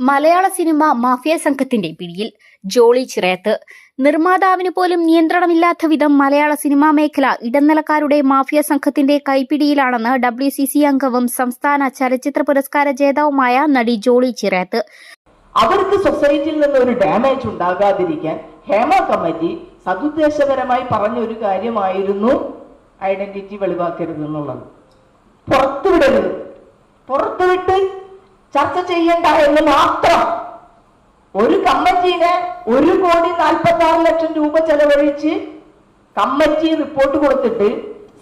മലയാള cinema mafia സംഘത്തിന്റെ പിടിയിൽ. ജോളി ചിറയത്ത്. നിർമ്മാതാവിന് പോലും നിയന്ത്രണമില്ലാത്ത വിധം മലയാള സിനിമാ മേഖല ഇടനിലക്കാരുടെ മാഫിയ സംഘത്തിന്റെ കൈപ്പിടിയിലാണെന്ന് ഡബ്ല്യു സി സി അംഗവും സംസ്ഥാന ചലച്ചിത്ര പുരസ്കാര ജേതാവുമായ നടി ജോളി ചിറയത്ത്. അവർക്ക് സൊസൈറ്റിയിൽ നിന്ന് ഒരു ഡാമേജ് ഉണ്ടാകാതിരിക്കാൻ ഹേമ കമ്മിറ്റി സതുദ്ദേശപരമായി പറഞ്ഞ ഒരു കാര്യമായിരുന്നു ഐഡന്റിറ്റി വെളിവാക്കരുത് എന്നുള്ളത് പുറത്തുവിടരുത്. പുറത്തുവിട്ട് ചർച്ച ചെയ്യണ്ട എന്ന് മാത്രം ഒരു കമ്മിറ്റീനെ ഒരു കോടി നാൽപ്പത്തി ആറ് ലക്ഷം രൂപ ചെലവഴിച്ച് കമ്മിറ്റി റിപ്പോർട്ട് കൊടുത്തിട്ട്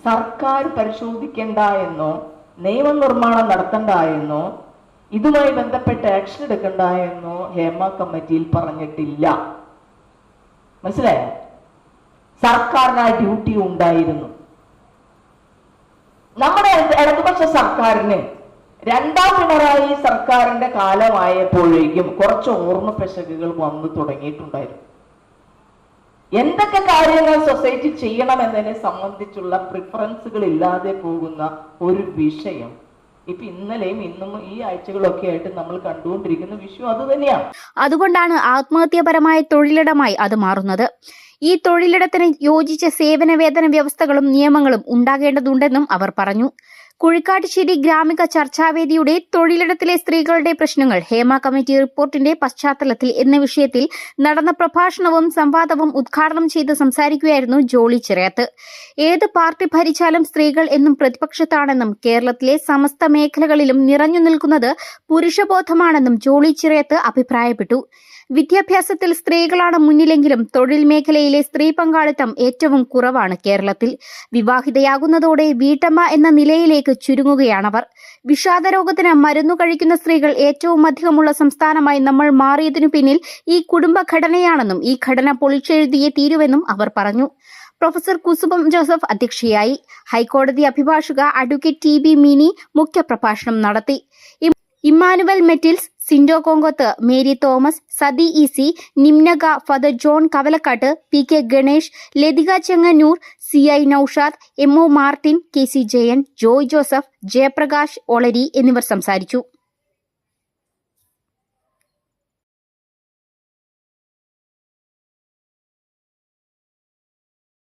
സർക്കാർ പരിശോധിക്കേണ്ട എന്നോ നിയമനിർമ്മാണം നടത്തണ്ട എന്നോ ഇതുമായി ബന്ധപ്പെട്ട് ആക്ഷൻ എടുക്കണ്ട എന്നോ ഹേമ കമ്മിറ്റിയിൽ പറഞ്ഞിട്ടില്ല. മനസ്സിലായോ? സർക്കാരിന് ആ ഡ്യൂട്ടി ഉണ്ടായിരുന്നു. നമ്മുടെ ഇടതുപക്ഷ സർക്കാരിന് രണ്ടാം പിണറായി സർക്കാരിന്റെ കാലമായപ്പോഴേക്കും കുറച്ച് ഓർമ്മ പെശകുകൾ വന്നു തുടങ്ങിയിട്ടുണ്ടായിരുന്നു. എന്തൊക്കെ കാര്യങ്ങൾ സൊസൈറ്റി ചെയ്യണമെന്നതിനെ സംബന്ധിച്ചുള്ള പ്രിഫറൻസുകൾ ഇല്ലാതെ പോകുന്ന ഒരു വിഷയം. ഇപ്പൊ ഇന്നലെയും ഇന്നും ഈ ആഴ്ചകളൊക്കെ ആയിട്ട് നമ്മൾ കണ്ടുകൊണ്ടിരിക്കുന്ന വിഷയം അത് തന്നെയാണ്. അതുകൊണ്ടാണ് ആത്മഹത്യാപരമായ തൊഴിലിടമായി അത് മാറുന്നത്. ഈ തൊഴിലിടത്തിന് യോജിച്ച സേവന വേതന വ്യവസ്ഥകളും നിയമങ്ങളും ഉണ്ടാകേണ്ടതുണ്ടെന്നും അവർ പറഞ്ഞു. കുഴിക്കാട്ടുശ്ശേരി ഗ്രാമിക ചർച്ചാവേദിയുടെ തൊഴിലിടത്തിലെ സ്ത്രീകളുടെ പ്രശ്നങ്ങൾ ഹേമ കമ്മിറ്റി റിപ്പോർട്ടിന്റെ പശ്ചാത്തലത്തിൽ എന്ന വിഷയത്തിൽ നടന്ന പ്രഭാഷണവും സംവാദവും ഉദ്ഘാടനം ചെയ്ത് സംസാരിക്കുകയായിരുന്നു ജോളി ചിറയത്ത്. ഏത് പാർട്ടി ഭരിച്ചാലും സ്ത്രീകൾ എന്നും പ്രതിപക്ഷത്താണെന്നും കേരളത്തിലെ സമസ്ത മേഖലകളിലും നിറഞ്ഞു നിൽക്കുന്നത് പുരുഷബോധമാണെന്നും ജോളി ചിറയത്ത് അഭിപ്രായപ്പെട്ടു. വിദ്യാഭ്യാസത്തിൽ സ്ത്രീകളാണ് മുന്നിലെങ്കിലും തൊഴിൽ മേഖലയിലെ സ്ത്രീ പങ്കാളിത്തം ഏറ്റവും കുറവാണ് കേരളത്തിൽ. വിവാഹിതയാകുന്നതോടെ വീട്ടമ്മ എന്ന നിലയിലേക്ക് ചുരുങ്ങുകയാണവർ. വിഷാദരോഗത്തിന് മരുന്നു കഴിക്കുന്ന സ്ത്രീകൾ ഏറ്റവും അധികമുള്ള സംസ്ഥാനമായി നമ്മൾ മാറിയതിനു പിന്നിൽ ഈ കുടുംബഘടനയാണെന്നും ഈ ഘടന പൊളിച്ചെഴുതിയേ തീരുവെന്നും അവർ പറഞ്ഞു. പ്രൊഫസർ കുസുമം ജോസഫ് അധ്യക്ഷയായി. ഹൈക്കോടതി അഭിഭാഷക അഡ്വക്കേറ്റ് ടി ബി മിനി മുഖ്യപ്രഭാഷണം നടത്തി. ഇമ്മാനുവൽ മെറ്റിൽസ് സിൻഡോ കോങ്കോത്ത് മേരി തോമസ് സതി ഈസി നിംനഗ father John Kavalakkatt P K Ganesh Latika Chengannur C I Noushad M O Martin K C Jayan Joy Joseph Jayaprakash Olari എന്നിവർ സംസാരിച്ചു.